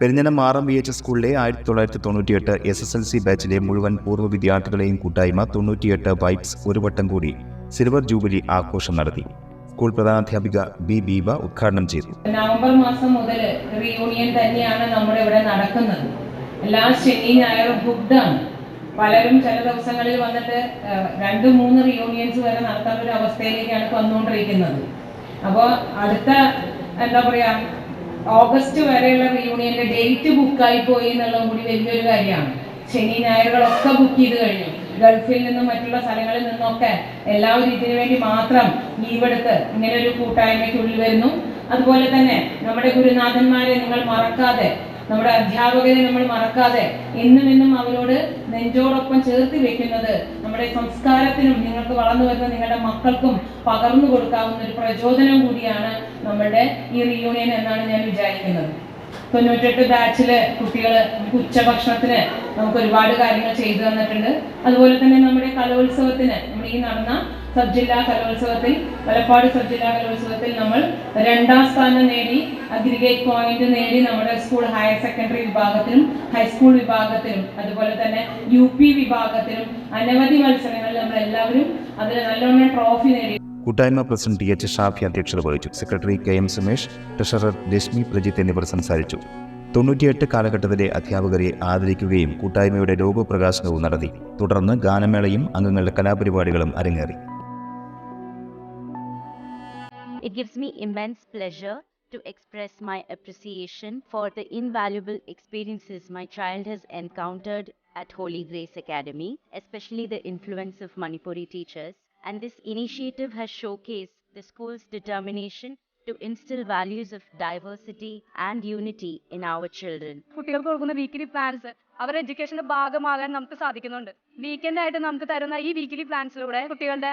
Perinjanam മാറം V H സ്കൂളിലെ ആയിരത്തി തൊള്ളായിരത്തി തൊണ്ണൂറ്റിയെട്ട് എസ് എസ് എൽ സി ബാച്ചിലെ മുഴുവൻ പൂർവ വിദ്യാർത്ഥികളെയും കൂട്ടായ്മ തൊണ്ണൂറ്റിയെട്ട് വൈബ്സ് ഒരു വട്ടം കൂടി സിൽവർ ജൂബിലി ആഘോഷം നടത്തി. സ്കൂൾ പ്രധാനാധ്യാപിക ബി ബീബ ഉദ്ഘാടനം ചെയ്തു. നവംബർ മാസം മുതൽ റീയൂണിയൻ തന്നെയാണ് നമ്മുടെ ഇവിടെ നടക്കുന്നത്. എല്ലാ ശനി ഞായറും ബുദ്ധാണ് പലരും ചില ദിവസങ്ങളിൽ വന്നിട്ട് രണ്ട് മൂന്ന് റിയൂണിയൻസ് വരെ നടത്താൻ ഒരു അവസ്ഥയിലേക്കാണ് വന്നുകൊണ്ടിരിക്കുന്നത്. അപ്പോൾ അടുത്ത എന്താ പറയാ ഓഗസ്റ്റ് വരെയുള്ള റീയൂണിയന്റെ ഡേറ്റ് ബുക്ക് ആയി പോയി എന്നുള്ളത് കൂടി വലിയൊരു കാര്യമാണ്. ശനി ഞായറുകളൊക്കെ ബുക്ക് ചെയ്ത് കഴിഞ്ഞു. ഗൾഫിൽ നിന്നും മറ്റുള്ള സ്ഥലങ്ങളിൽ നിന്നൊക്കെ എല്ലാവരും ഇതിനു വേണ്ടി മാത്രം ലീവ് എടുത്ത് ഇങ്ങനെ ഒരു കൂട്ടായ്മയ്ക്കുള്ളിൽ വരുന്നു. അതുപോലെ തന്നെ നമ്മുടെ ഗുരുനാഥന്മാരെ നിങ്ങൾ മറക്കാതെ നമ്മുടെ അധ്യാപകരെ നമ്മൾ മറക്കാതെ എന്നും എന്നും അവരോട് നെഞ്ചോടൊപ്പം ചേർത്ത് വെക്കുന്നത് നമ്മുടെ സംസ്കാരത്തിനും നിങ്ങൾക്ക് വളർന്നു വരുന്ന നിങ്ങളുടെ മക്കൾക്കും പകർന്നു കൊടുക്കാവുന്ന ഒരു പ്രചോദനം കൂടിയാണ് നമ്മുടെ ഈ റിയൂണിയൻ എന്നാണ് ഞാൻ വിചാരിക്കുന്നത്. തൊണ്ണൂറ്റെട്ട് ബാച്ചിൽ കുട്ടികൾ ഉച്ചഭക്ഷണത്തിന് നമുക്ക് ഒരുപാട് കാര്യങ്ങൾ ചെയ്തു തന്നിട്ടുണ്ട്. അതുപോലെ തന്നെ നമ്മുടെ കലോത്സവത്തിന് നമ്മുടെ ഈ നടന്ന സബ് ജില്ലാ കലോത്സവത്തിൽ വലപ്പാട് സബ് ജില്ലാ കലോത്സവത്തിൽ നമ്മൾ രണ്ടാം സ്ഥാനം നേടി അഗ്രിഗേറ്റ് പോയിന്റ് നേടി നമ്മുടെ സ്കൂൾ ഹയർ സെക്കൻഡറി വിഭാഗത്തിലും ഹൈസ്കൂൾ വിഭാഗത്തിലും അതുപോലെ തന്നെ യു പി വിഭാഗത്തിലും അനവധി മത്സരങ്ങളിൽ നമ്മൾ എല്ലാവരും അതിൽ നല്ലോണം ട്രോഫി നേടി. കൂട്ടായ്മ പ്രസിഡന്റ് ടി എച്ച് ഷാഫി അധ്യക്ഷത വഹിച്ചു. Secretary K M Sumesh treasurer Lakshmi Prajith എന്നിവർ സംസാരിച്ചു. തൊണ്ണൂറ്റിയെട്ട് കാലഘട്ടത്തിലെ അധ്യാപകരെ ആദരിക്കുകയും കൂട്ടായ്മയുടെ രൂപപ്രകാശനവും നടത്തി. തുടർന്ന് ഗാനമേളയും അംഗങ്ങളുടെ കലാപരിപാടികളും അരങ്ങേറി. To express my appreciation for the invaluable experiences my child has encountered at Holy Grace Academy, especially the influence of Manipuri teachers. And this initiative has showcased the school's determination to instill values of diversity and unity in our children. കുട്ടികൾക്ക് കൊടുക്കുന്ന plans അവരുടെ എഡ്യൂക്കേഷന്റെ ഭാഗമാകാൻ നമുക്ക് സാധിക്കുന്നുണ്ട് weekend ആയിട്ട് നമുക്ക് തരുന്ന ഈ വീക്കിലി പ്ലാൻസിലൂടെ കുട്ടികളുടെ